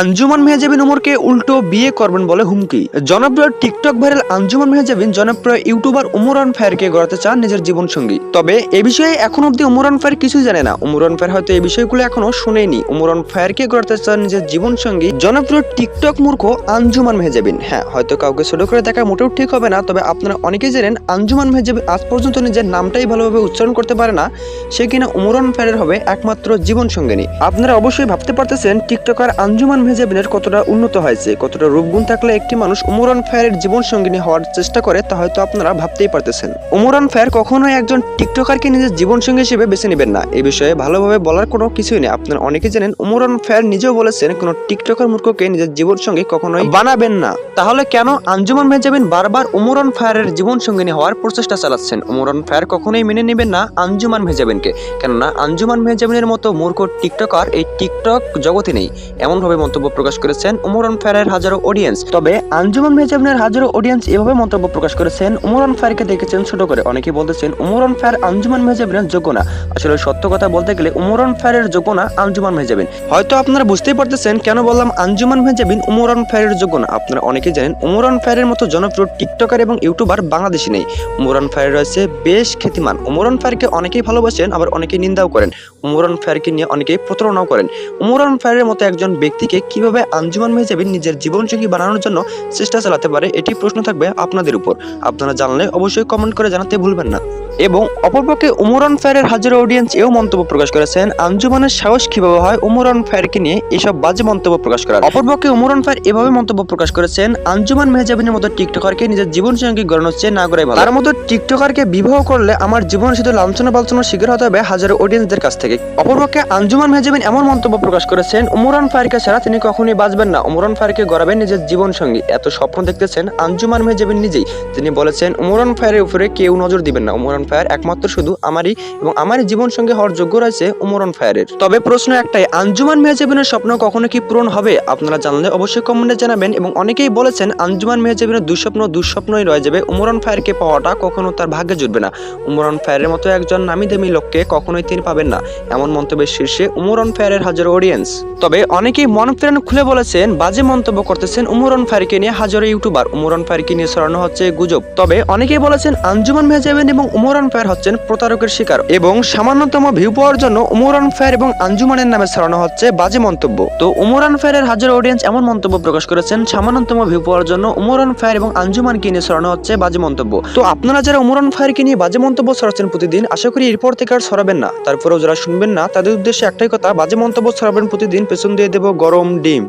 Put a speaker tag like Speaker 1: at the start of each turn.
Speaker 1: আঞ্জুমান মেহজাবিন উমরকে উল্টো বিয়ে করবেন বলে হুমকি। জনপ্রিয় টিকটক ভাইরাল আঞ্জুমান মেহজাবিন জনপ্রিয় ইউটিউবার উমরান ফায়ারকে গড়াতে চান নিজের জীবন সঙ্গী তবে এ বিষয়ে এখন অব্দি উমরান ফায়ার কিছুই জানে না। উমরান ফায়ার হয়তো এই বিষয়গুলো এখনও শুনেনি। উমরান ফায়ারকে গড়াতে চান নিজের জীবন সঙ্গী জনপ্রিয় টিকটক মূর্খ আঞ্জুমান মেহজাবিন। হ্যাঁ হয়তো কাউকে ছোট করে দেখা মোটেও ঠিক হবে না, তবে আপনারা অনেকেই জানেন আঞ্জুমান মেহজাবিন আজ পর্যন্ত নিজের নামটাই ভালোভাবে উচ্চারণ করতে পারে না। সে কিনা উমরান ফায়ারের হবে একমাত্র জীবন সঙ্গিনী আপনারা অবশ্যই ভাবতে পারতেছেন টিকটকার আঞ্জুমান মেহজাবিনের কতটা উন্নত হয়েছে, কতটা রূপগুণ থাকলে একটি মানুষ উমরান ফায়ারের জীবন সঙ্গিনী হওয়ার চেষ্টা করে, তা হয়তো আপনারা ভাবতেই পারতেছেন। উমরান ফায়ার কখনোই একজন টিকটকারকে নিজের জীবন সঙ্গী হিসেবে বেছে নেবেন না। এই বিষয়ে ভালোভাবে বলার কোনো কিছুই নেই। আপনারা অনেকে জানেন উমরান ফায়ার নিজেও বলেছেন, কোনো টিকটকার মূর্খকে নিজের জীবন সঙ্গী কখনোই বানাবেন না। তাহলে কেন আঞ্জুমান মেহজাবিন বারবার উমরান ফায়ারের জীবন সঙ্গিনী হওয়ার প্রচেষ্টা চালাচ্ছেন? উমরান ফায়ার কখনোই মেনে নেবেন না আঞ্জুমান মেহজাবিনকে কেননা, আঞ্জুমান মেহজাবিনের মতো মূর্খ টিকটকার এই টিকটক জগতে নেই। এমনভাবে মন্তব্য প্রকাশ করেছেন উমরান ফায়ারের হাজারো অডিয়েন্স তবে আঞ্জুমান মেহজাবিনের হাজারো অডিয়েন্স এভাবে মন্তব্য প্রকাশ করেছেন। উমরান ফায়ারকে দেখেছেন ছোট করে। অনেকে বলতেছেন উমরান ফায়ার আঞ্জুমান মেহজাবিনের যোগ্য না। আসলে সত্য কথা বলতে গেলে উমরান ফায়ারের যোগ্য না আঞ্জুমান মেহজাবিন হয়তো আপনারা বুঝতেই পারতেছেন, কেন বললাম আঞ্জুমান মেহজাবিন উমরান ফায়ারের যোগ্য না? আপনারা অনেকেই জানেন উমরান ফায়ারের মতো জনপ্রিয় টিকটকার এবং ইউটিউবার বাংলাদেশে নেই। উমরান ফায়ার রয়েছে বেশ খ্যাতিমান। উমরান ফায়ারকে অনেকেই ভালোবাসেন, আবার অনেকেই নিন্দাও করেন। উমরান ফায়ারকে নিয়ে অনেকেই প্রতারণাও করেন। উমরান ফায়ারের মতো একজন ব্যক্তিকে কীভাবে আঞ্জুমান মেহজাবিন নিজের জীবনসঙ্গী বানানোর জন্য চেষ্টা চালাতে পারে এটি প্রশ্ন থাকবে আপনাদের উপর। আপনারা জানলে অবশ্যই কমেন্ট করে জানাতে ভুলবেন না। এবং অপরপক্ষে উমরান ফায়ারের হাজারো অডিয়েন্স এও মন্তব্য প্রকাশ করেছেন। আঞ্জুমানের সাহস কীভাবে হয় উমরান ফায়ারকে নিয়ে এসব বাজে মন্তব্য প্রকাশ করা অপরপক্ষে উমরান ফায়ার এভাবে মন্তব্য প্রকাশ করেছেন, আঞ্জুমান মেহজাবিনের মতো টিকটকারকে নিজের জীবন সঙ্গী গড়ানো হচ্ছে না ভালো। তার মতো টিকটকারকে বিবাহ করলে আমার জীবন শুধু লাঞ্ছনা বালছনার শিকার হতে হবে হাজারো অডিয়েন্সদের কাছ থেকে। অপরপক্ষে আঞ্জুমান মেহজাবিন এমন মন্তব্য প্রকাশ করেছেন, উমরান ফায়ারকে ছাড়া তিনি কখনোই বাঁচবেন না। উমরান ফায়ারকে গড়াবেন নিজের জীবন সঙ্গী এত স্বপ্ন দেখতেছেন আঞ্জুমান মেহজাবিন নিজেই। তিনি বলেছেন, উমরান ফায়ারের উপরে কেউ নজর দিবেন না। উমরান ফায়ার একমাত্র শুধু আমারই এবং আমারই জীবন সঙ্গে হওয়ার যোগ্য রয়েছে উমরান ফায়ারের তবে প্রশ্ন একটাই, আঞ্জুমান মেহজাবিনের স্বপ্ন কখনো কি পূরণ হবে? আপনারা জানলে অবশ্যই কমেন্টে জানাবেন এবং অনেকেই বলেছেন, আঞ্জুমান মেহজাবিনের দুঃস্বপ্ন দুঃস্বপ্নই রয়ে যাবে। উমরান ফায়ারকে পাওয়াটা কখনো তার ভাগ্যে জুটবে না। উমরান ফায়ারের মতো একজন নামি দামি লোককে কখনোই তিনি পাবেন না। এমন মন্তব্যের শীর্ষে উমরান ফায়ারের হাজার অডিয়েন্স তবে অনেকেই মন প্রাণ খুলে বলেছেন, বাজে মন্তব্য করতেছেন উমরান ফায়ারকে নিয়ে হাজারো ইউটিউবার। উমরান ফায়ারকে নিয়ে ছড়ানো হচ্ছে গুজব। তবে অনেকেই বলেছেন, আঞ্জুমান মেহজাবিন এবং উমরান ফায়ার হচ্ছেন প্রতারকের শিকার। এবং সামান্যতম ভিউ পাওয়ার জন্য উমরান ফায়ার এবং আঞ্জুমানের নামে ছড়ানো হচ্ছে বাজে মন্তব্য। তো উমরান ফায়ারের হাজারো অডিয়েন্স এমন মন্তব্য প্রকাশ করেছেন, সামান্যতম ভিউ পাওয়ার জন্য উমরান ফায়ার এবং আঞ্জুমানকে নিয়ে ছড়ানো হচ্ছে বাজে মন্তব্য। তো আপনারা যারা উমরান ফায়ারকে নিয়ে বাজে মন্তব্য ছড়াচ্ছেন প্রতিদিন, আশা করি এরপর থেকে আর ছড়াবেন না। তারপরেও যারা শুনবেন না, তাদের উদ্দেশ্যে একটাই কথা, বাজে মন্তব্য ছড়াবেন প্রতিদিন, পেছন দিয়ে দেবো গরম ডিম।